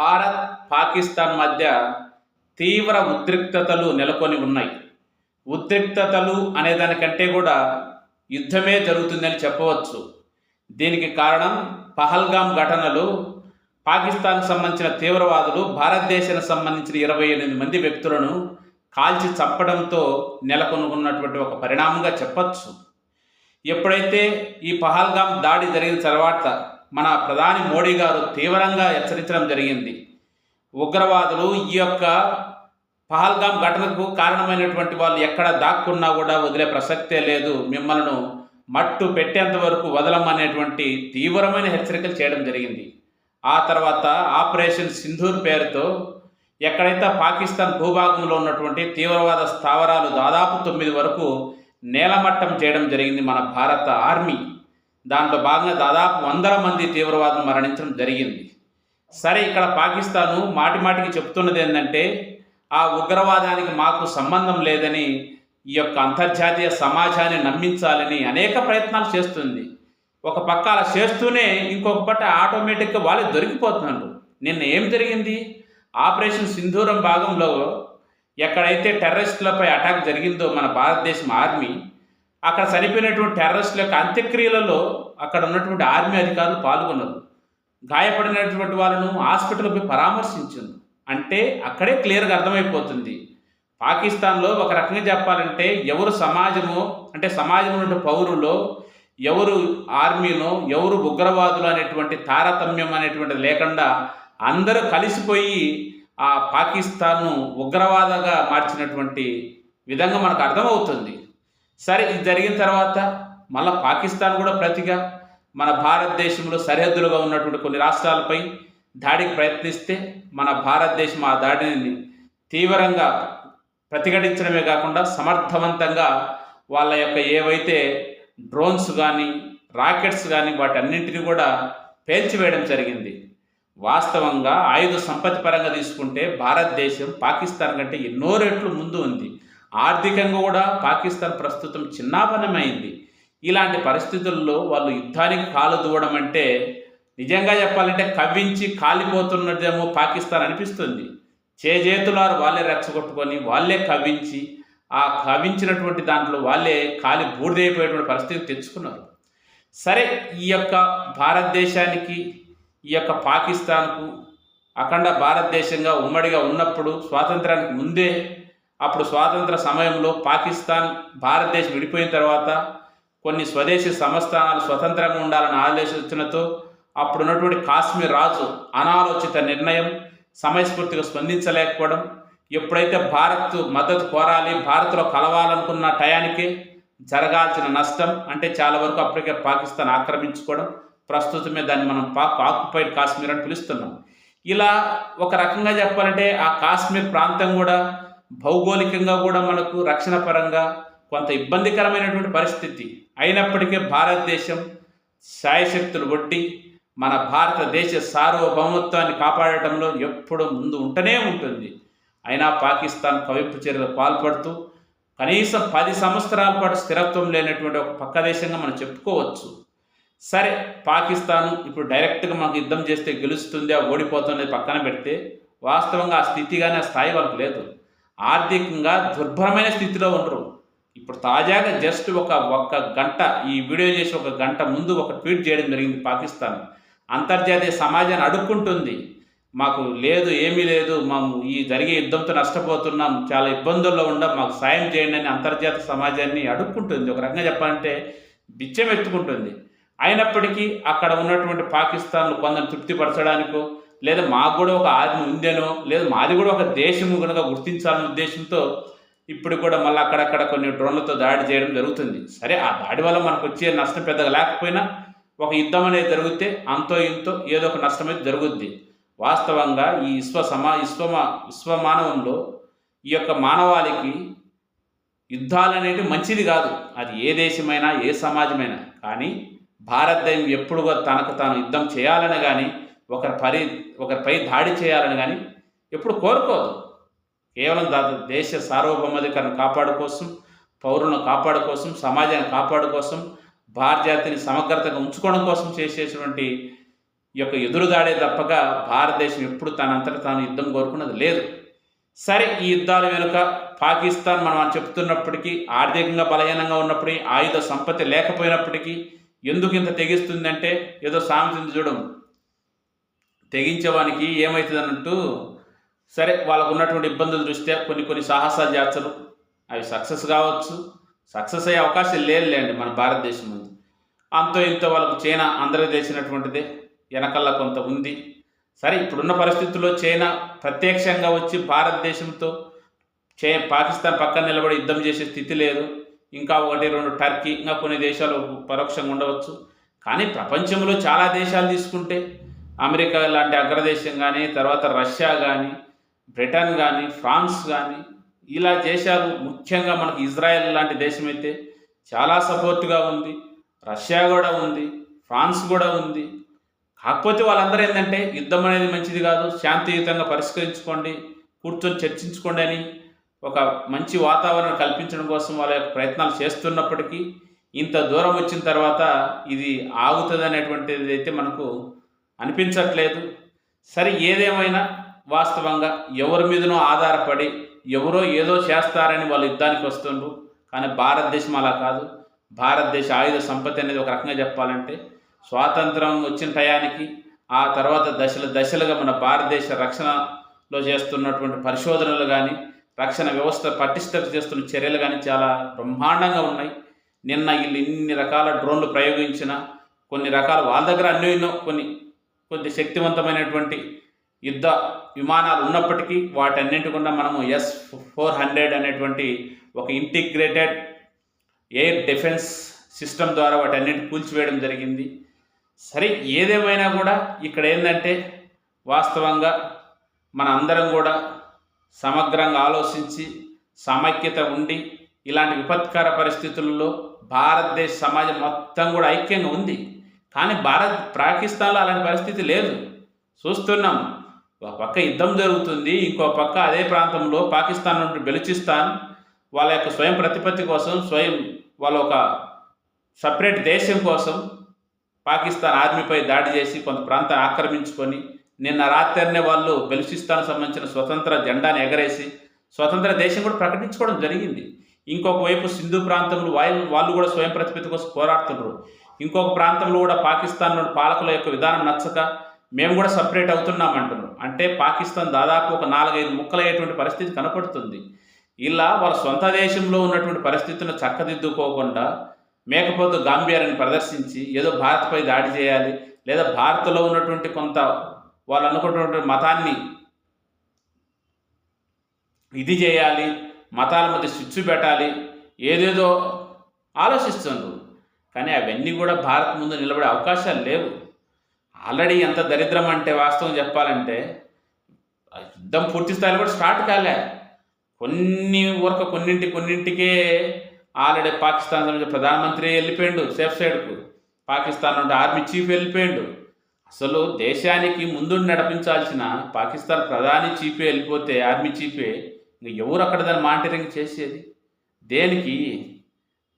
భారత్ పాకిస్తాన్ మధ్య తీవ్ర ఉద్రిక్తతలు నెలకొని ఉన్నాయి. ఉద్రిక్తతలు అనే దానికంటే కూడా యుద్ధమే జరుగుతుందని చెప్పవచ్చు. దీనికి కారణం పహల్గాం ఘటనలు పాకిస్తాన్కు సంబంధించిన తీవ్రవాదులు భారతదేశానికి సంబంధించిన ఇరవై ఎనిమిది మంది వ్యక్తులను కాల్చి చంపడంతో నెలకొనుకున్నటువంటి ఒక పరిణామంగా చెప్పచ్చు. ఎప్పుడైతే ఈ పహల్గాం దాడి జరిగిన తర్వాత మన ప్రధాని మోడీ గారు తీవ్రంగా హెచ్చరించడం జరిగింది. ఉగ్రవాదులు ఈ యొక్క పహల్గాం ఘటనకు కారణమైనటువంటి వాళ్ళు ఎక్కడ దాక్కున్నా కూడా వదిలే ప్రసక్తే లేదు. మిమ్మల్ని మట్టు పెట్టేంత వరకు వదలమనేటువంటి తీవ్రమైన హెచ్చరికలు చేయడం జరిగింది. ఆ తర్వాత ఆపరేషన్ సింధూర్ పేరుతో ఎక్కడైతే పాకిస్తాన్ భూభాగంలో ఉన్నటువంటి తీవ్రవాద స్థావరాలు దాదాపు తొమ్మిది వరకు నేలమట్టం చేయడం జరిగింది మన భారత ఆర్మీ. దాంట్లో భాగంగా దాదాపు వందల మంది తీవ్రవాదులు మరణించడం జరిగింది. సరే ఇక్కడ పాకిస్తాను మాటిమాటికి చెప్తున్నది ఏంటంటే ఆ ఉగ్రవాదానికి మాకు సంబంధం లేదని ఈ యొక్క అంతర్జాతీయ సమాజాన్ని నమ్మించాలని అనేక ప్రయత్నాలు చేస్తుంది. ఒక పక్క అలా చేస్తూనే ఇంకొక పట్ట ఆటోమేటిక్గా వాళ్ళు దొరికిపోతున్నారు. నిన్న ఏం జరిగింది? ఆపరేషన్ సింధూరం భాగంలో ఎక్కడైతే టెర్రరిస్టులపై అటాక్ జరిగిందో మన భారతదేశం ఆర్మీ అక్కడ చనిపోయినటువంటి టెర్రరిస్టుల యొక్క అంత్యక్రియలలో అక్కడ ఉన్నటువంటి ఆర్మీ అధికారులు పాల్గొన్నారు. గాయపడినటువంటి వాళ్ళను హాస్పిటల్పై పరామర్శించింది. అంటే అక్కడే క్లియర్గా అర్థమైపోతుంది. పాకిస్తాన్లో ఒక రకంగా చెప్పాలంటే ఎవరు సమాజము అంటే సమాజంలో ఉన్న పౌరులో ఎవరు ఆర్మీలో ఎవరు ఉగ్రవాదులు అనేటువంటి తారతమ్యం అనేటువంటిది లేకుండా అందరూ కలిసిపోయి ఆ పాకిస్తాన్ను ఉగ్రవాదగా మార్చినటువంటి విధంగా మనకు అర్థమవుతుంది. సరే ఇది జరిగిన తర్వాత మళ్ళీ పాకిస్తాన్ కూడా ప్రతిగా మన భారతదేశంలో సరిహద్దులుగా ఉన్నటువంటి కొన్ని రాష్ట్రాలపై దాడికి ప్రయత్నిస్తే మన భారతదేశం ఆ దాడిని తీవ్రంగా ప్రతిఘటించడమే కాకుండా సమర్థవంతంగా వాళ్ళ యొక్క ఏవైతే డ్రోన్స్ కానీ రాకెట్స్ కానీ వాటన్నింటినీ కూడా పేల్చివేయడం జరిగింది. వాస్తవంగా ఆయుధ సంపత్తి పరంగా తీసుకుంటే భారతదేశం పాకిస్తాన్ కంటే ఎన్నో రెట్లు ముందు ఉంది. ఆర్థికంగా కూడా పాకిస్తాన్ ప్రస్తుతం చిన్నాపనమైంది ఇలాంటి పరిస్థితుల్లో వాళ్ళు యుద్ధానికి కాలు దూవడం అంటే నిజంగా చెప్పాలంటే కవ్వించి కాలిపోతున్నదేమో పాకిస్తాన్ అనిపిస్తుంది. చేజేతులారు వాళ్ళే రెచ్చగొట్టుకొని వాళ్ళే కవ్వించి ఆ కవించినటువంటి దాంట్లో వాళ్ళే కాలి బూడిదైపోయేటువంటి పరిస్థితి తెచ్చుకున్నారు. సరే ఈ యొక్క భారతదేశానికి ఈ యొక్క పాకిస్తాన్కు అఖండ భారతదేశంగా ఉమ్మడిగా ఉన్నప్పుడు స్వాతంత్రానికి ముందే అప్పుడు స్వాతంత్ర సమయంలో పాకిస్తాన్ భారతదేశం విడిపోయిన తర్వాత కొన్ని స్వదేశీ సంస్థానాలు స్వతంత్రంగా ఉండాలని ఆలోచనతో అప్పుడు ఉన్నటువంటి కాశ్మీర్ రాజు అనాలోచిత నిర్ణయం సమయస్ఫూర్తిగా స్పందించలేకపోవడం ఎప్పుడైతే భారత్ మద్దతు కోరాలి భారత్లో కలవాలనుకున్న టయానికి జరగాల్సిన నష్టం అంటే చాలా వరకు అప్పటికే పాకిస్తాన్ ఆక్రమించుకోవడం ప్రస్తుతమే దాన్ని మనం పాక్ ఆక్యుపైడ్ కాశ్మీర్ అని పిలుస్తున్నాం. ఇలా ఒక రకంగా చెప్పాలంటే ఆ కాశ్మీర్ ప్రాంతం కూడా భౌగోళికంగా కూడా మనకు రక్షణ పరంగా కొంత ఇబ్బందికరమైనటువంటి పరిస్థితి అయినప్పటికీ భారతదేశం శాయశక్తులు ఒడ్డి మన భారతదేశ సార్వభౌమత్వాన్ని కాపాడటంలో ఎప్పుడూ ముందు ఉంటూనే ఉంటుంది. అయినా పాకిస్తాన్ కవింపు చర్యలు పాల్పడుతూ కనీసం పది సంవత్సరాల పాటు స్థిరత్వం లేనటువంటి ఒక పక్క దేశంగా మనం చెప్పుకోవచ్చు. సరే పాకిస్తాన్ ఇప్పుడు డైరెక్ట్గా మనకు యుద్ధం చేస్తే గెలుస్తుంది ఓడిపోతుంది పక్కన పెడితే వాస్తవంగా ఆ స్థితిగానే ఆ స్థాయి వాళ్ళకి లేదు. ఆర్థికంగా దుర్భరమైన స్థితిలో ఉండరు. ఇప్పుడు తాజాగా జస్ట్ ఒక ఒక్క గంట ఈ వీడియో చేసి ఒక గంట ముందు ఒక ట్వీట్ చేయడం జరిగింది పాకిస్తాన్. అంతర్జాతీయ సమాజాన్ని అడుక్కుంటుంది. మాకు లేదు ఏమీ లేదు మేము ఈ జరిగే యుద్ధంతో నష్టపోతున్నాం చాలా ఇబ్బందుల్లో ఉండం మాకు సాయం చేయండి అని అంతర్జాతీయ సమాజాన్ని అడుక్కుంటుంది. ఒక రకంగా చెప్పాలంటే బిచ్చం ఎత్తుకుంటుంది అయినప్పటికీ అక్కడ ఉన్నటువంటి పాకిస్తాన్లు కొందరు తృప్తిపరచడానికో లేదా మాకు కూడా ఒక ఆర్మీ ఉందేనో లేదా మాది కూడా ఒక దేశము కనుక గుర్తించాలనే ఉద్దేశంతో ఇప్పుడు కూడా మళ్ళీ అక్కడక్కడ కొన్ని డ్రోన్లతో దాడి చేయడం జరుగుతుంది. సరే ఆ దాడి వల్ల మనకు వచ్చే నష్టం పెద్దగా లేకపోయినా ఒక యుద్ధం అనేది జరిగితే అంతో ఇంతో ఏదో ఒక నష్టం అయితే జరుగుద్ది. వాస్తవంగా ఈ విశ్వ సమా విశ్వమా విశ్వమానవంలో ఈ యొక్క మానవాళికి యుద్ధాలు అనేవి మంచిది కాదు. అది ఏ దేశమైనా ఏ సమాజమైనా. కానీ భారతదేశం ఎప్పుడు తనకు తాను యుద్ధం చేయాలని కానీ ఒకరి పరి ఒకరిపై దాడి చేయాలని కానీ ఎప్పుడు కోరుకోదు. కేవలం దా దేశ సార్వభౌమాధికారం కాపాడు కోసం పౌరులను కాపాడు కోసం సమాజాన్ని కాపాడు కోసం భారత జాతిని సమగ్రతగా ఉంచుకోవడం కోసం చేసేటువంటి ఈ యొక్క ఎదురుదాడే తప్పక భారతదేశం ఎప్పుడు తనంతట తాను యుద్ధం కోరుకున్నది లేదు. సరే ఈ యుద్ధాల వెనుక పాకిస్తాన్ మనం చెప్తున్నప్పటికీ ఆర్థికంగా బలహీనంగా ఉన్నప్పటికీ ఆయుధ సంపత్తి లేకపోయినప్పటికీ ఎందుకు ఇంత తెగిస్తుందంటే ఏదో సామెత చూడము తెగించేవానికి ఏమవుతుంది అన్నట్టు సరే వాళ్ళకు ఉన్నటువంటి ఇబ్బందుల దృష్ట్యా కొన్ని కొన్ని సాహసాలు చేస్తారు. అవి సక్సెస్ కావచ్చు. సక్సెస్ అయ్యే అవకాశం లేదులేండి మన భారతదేశం ముందు. అంతో ఇంతో వాళ్ళకు చైనా అందరికీ తెలిసినటువంటిదే. వెనకల్లా కొంత ఉంది. సరే ఇప్పుడున్న పరిస్థితుల్లో చైనా ప్రత్యక్షంగా వచ్చి భారతదేశంతో చే పాకిస్తాన్ పక్కన నిలబడి యుద్ధం చేసే స్థితి లేదు. ఇంకా ఒకటి రెండు టర్కీ ఇంకా కొన్ని దేశాలు పరోక్షంగా ఉండవచ్చు. కానీ ప్రపంచంలో చాలా దేశాలు తీసుకుంటే అమెరికా లాంటి అగ్రదేశం కానీ తర్వాత రష్యా కానీ బ్రిటన్ కానీ ఫ్రాన్స్ కానీ ఇలా దేశాలు ముఖ్యంగా మనకు ఇజ్రాయెల్ లాంటి దేశం అయితే చాలా సపోర్ట్గా ఉంది. రష్యా కూడా ఉంది ఫ్రాన్స్ కూడా ఉంది. కాకపోతే వాళ్ళందరూ ఏంటంటే యుద్ధం అనేది మంచిది కాదు శాంతియుతంగా పరిష్కరించుకోండి కూర్చొని చర్చించుకోండి అని ఒక మంచి వాతావరణం కల్పించడం కోసం వాళ్ళ యొక్క ప్రయత్నాలు చేస్తున్నప్పటికీ ఇంత దూరం వచ్చిన తర్వాత ఇది ఆగుతుంది అనేటువంటిది అయితే మనకు అనిపించట్లేదు. సరే ఏదేమైనా వాస్తవంగా ఎవరి మీదనో ఆధారపడి ఎవరో ఏదో చేస్తారని వాళ్ళు యుద్ధానికి వస్తుండ్రు. కానీ భారతదేశం అలా కాదు. భారతదేశ ఆయుధ సంపత్తి అనేది ఒక రకంగా చెప్పాలంటే స్వాతంత్రం వచ్చిన టయానికి ఆ తర్వాత దశల దశలుగా మన భారతదేశ రక్షణలో చేస్తున్నటువంటి పరిశోధనలు కానీ రక్షణ వ్యవస్థ పటిష్టత చేస్తున్న చర్యలు కానీ చాలా బ్రహ్మాండంగా ఉన్నాయి. నిన్న వీళ్ళు ఇన్ని రకాల డ్రోన్లు ప్రయోగించిన కొన్ని రకాల వాళ్ళ దగ్గర అన్నీ కొన్ని కొద్ది శక్తివంతమైనటువంటి యుద్ధ విమానాలు ఉన్నప్పటికీ వాటన్నింటి కూడా మనము ఎస్ ఫోర్ హండ్రెడ్ అనేటువంటి ఒక ఇంటిగ్రేటెడ్ ఎయిర్ డిఫెన్స్ సిస్టమ్ ద్వారా వాటన్నింటి కూల్చివేయడం జరిగింది. సరే ఏదేమైనా కూడా ఇక్కడ ఏంటంటే వాస్తవంగా మన అందరం కూడా సమగ్రంగా ఆలోచించి సమైక్యత ఉండి ఇలాంటి విపత్కర పరిస్థితుల్లో భారతదేశ సమాజం మొత్తం కూడా ఐక్యంగా ఉంది. కానీ భారత్ పాకిస్తాన్లో అలాంటి పరిస్థితి లేదు. చూస్తున్నాం. ఒక పక్క యుద్ధం జరుగుతుంది. ఇంకో పక్క అదే ప్రాంతంలో పాకిస్తాన్ నుండి బెలుచిస్తాన్ వాళ్ళ యొక్క స్వయం ప్రతిపత్తి కోసం స్వయం వాళ్ళ ఒక సపరేట్ దేశం కోసం పాకిస్తాన్ ఆర్మీపై దాడి చేసి కొంత ప్రాంతాన్ని ఆక్రమించుకొని నిన్న రాత్రినే వాళ్ళు బెలుచిస్తాన్ సంబంధించిన స్వతంత్ర జెండాను ఎగరేసి స్వతంత్ర దేశం కూడా ప్రకటించుకోవడం జరిగింది. ఇంకొక వైపు సింధు ప్రాంతంలో వాళ్ళు వాళ్ళు కూడా స్వయం ప్రతిపత్తి కోసం పోరాడుతున్నారు ఇంకొక ప్రాంతంలో కూడా పాకిస్తాన్ పాలకుల యొక్క విధానం నచ్చక మేము కూడా సపరేట్ అవుతున్నాం అంటున్నారు. అంటే పాకిస్తాన్ దాదాపు ఒక నాలుగైదు ముక్కలయ్యేటువంటి పరిస్థితి కనపడుతుంది. ఇలా వాళ్ళ సొంత దేశంలో ఉన్నటువంటి పరిస్థితులను చక్కదిద్దుకోకుండా మేకపోతు గాంభీర్యాన్ని ప్రదర్శించి ఏదో భారత్పై దాడి చేయాలి లేదా భారత్లో ఉన్నటువంటి కొంత వాళ్ళు అనుకున్నటువంటి మతాన్ని ఇది చేయాలి మతాల మధ్య స్విచ్ పెట్టాలి ఏదేదో ఆలోచిస్తున్నారు. కానీ అవన్నీ కూడా భారత్ ముందు నిలబడే అవకాశాలు లేవు. ఆల్రెడీ ఎంత దరిద్రం అంటే వాస్తవం చెప్పాలంటే యుద్ధం పూర్తి స్థాయిలో కూడా స్టార్ట్ కాలే. కొన్ని వరకు కొన్నింటి కొన్నింటికే ఆల్రెడీ పాకిస్తాన్ సంబంధించిన ప్రధానమంత్రి వెళ్ళిపోయాడు సేఫ్ సైడ్కు. పాకిస్తాన్ నుండి ఆర్మీ చీఫ్ వెళ్ళిపోయాడు. అసలు దేశానికి ముందు నడిపించాల్సిన పాకిస్తాన్ ప్రధాని చీఫే వెళ్ళిపోతే ఆర్మీ చీఫే ఇంక ఎవరు అక్కడ దాన్ని మానిటరింగ్ చేసేది? దేనికి?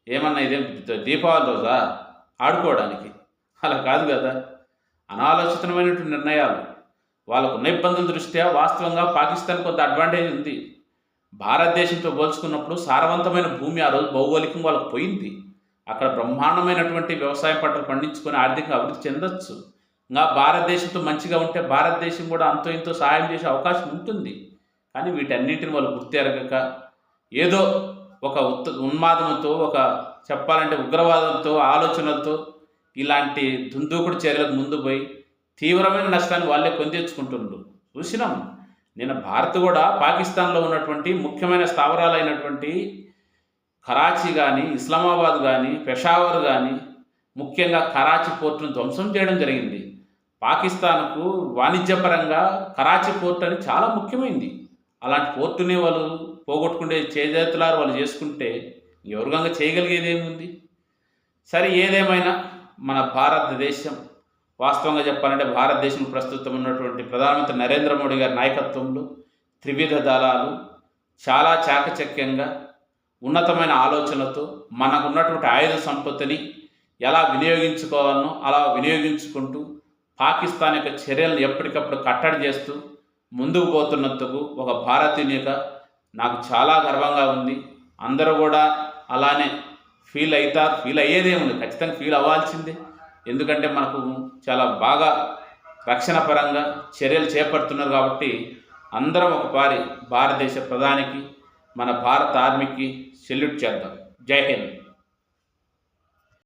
ఏమన్నా ఇదేం దీపావళి రోజా? ఆడుకోవడానికి. అలా కాదు కదా. అనాలోచితమైనటువంటి నిర్ణయాలు. వాళ్ళకు ఉన్న ఇబ్బందుల దృష్ట్యా వాస్తవంగా పాకిస్తాన్ కొంత అడ్వాంటేజ్ ఉంది. భారతదేశంతో పోల్చుకున్నప్పుడు సారవంతమైన భూమి ఆ రోజు భౌగోళికం వాళ్ళకు పోయింది. అక్కడ బ్రహ్మాండమైనటువంటి వ్యవసాయ పంటలు పండించుకొని ఆర్థికంగా అభివృద్ధి చెందొచ్చు. ఇంకా భారతదేశంతో మంచిగా ఉంటే భారతదేశం కూడా అంతో ఇంతో సహాయం చేసే అవకాశం ఉంటుంది. కానీ వీటన్నింటిని వాళ్ళు గుర్తెరగక ఏదో ఒక ఉత్ ఉన్మాదంతో ఒక చెప్పాలంటే ఉగ్రవాదంతో ఆలోచనలతో ఇలాంటి దుందూకుడు చర్యలకు ముందు పోయి తీవ్రమైన నష్టాన్ని వాళ్ళే కొని చూసినాం. నిన్న భారత్ కూడా పాకిస్తాన్లో ఉన్నటువంటి ముఖ్యమైన స్థావరాలైనటువంటి కరాచీ కానీ ఇస్లామాబాద్ కానీ పెషావర్ కానీ ముఖ్యంగా కరాచీ పోర్టును ధ్వంసం చేయడం జరిగింది. పాకిస్తాన్కు వాణిజ్యపరంగా కరాచీ పోర్ట్ అని చాలా ముఖ్యమైంది. అలాంటి పోర్టుని వాళ్ళు పోగొట్టుకుంటే చేజేతులారు వాళ్ళు చేసుకుంటే ఎవరికంగా చేయగలిగేది ఏముంది సరే ఏదేమైనా మన భారతదేశం వాస్తవంగా చెప్పాలంటే భారతదేశం ప్రస్తుతం ఉన్నటువంటి ప్రధానమంత్రి నరేంద్ర మోడీ గారి నాయకత్వంలో త్రివిధ దళాలు చాలా చాకచక్యంగా ఉన్నతమైన ఆలోచనలతో మనకు ఉన్నటువంటి ఆయుధ సంపత్తిని ఎలా వినియోగించుకోవాలనో అలా వినియోగించుకుంటూ పాకిస్తాన్ యొక్క చర్యలను ఎప్పటికప్పుడు కట్టడి చేస్తూ ముందుకు పోతున్నందుకు ఒక భారతీయుని యొక్క నాకు చాలా గర్వంగా ఉంది. అందరూ కూడా అలానే ఫీల్ అవుతారు ఫీల్ అయ్యేదే ఉంది. ఖచ్చితంగా ఫీల్ అవ్వాల్సిందే. ఎందుకంటే మనకు చాలా బాగా రక్షణ పరంగా చర్యలు చేపడుతున్నారు కాబట్టి అందరం ఒకసారి భారతదేశ ప్రధానికి మన భారత ఆర్మీకి సెల్యూట్ చేద్దాం. జై హింద్.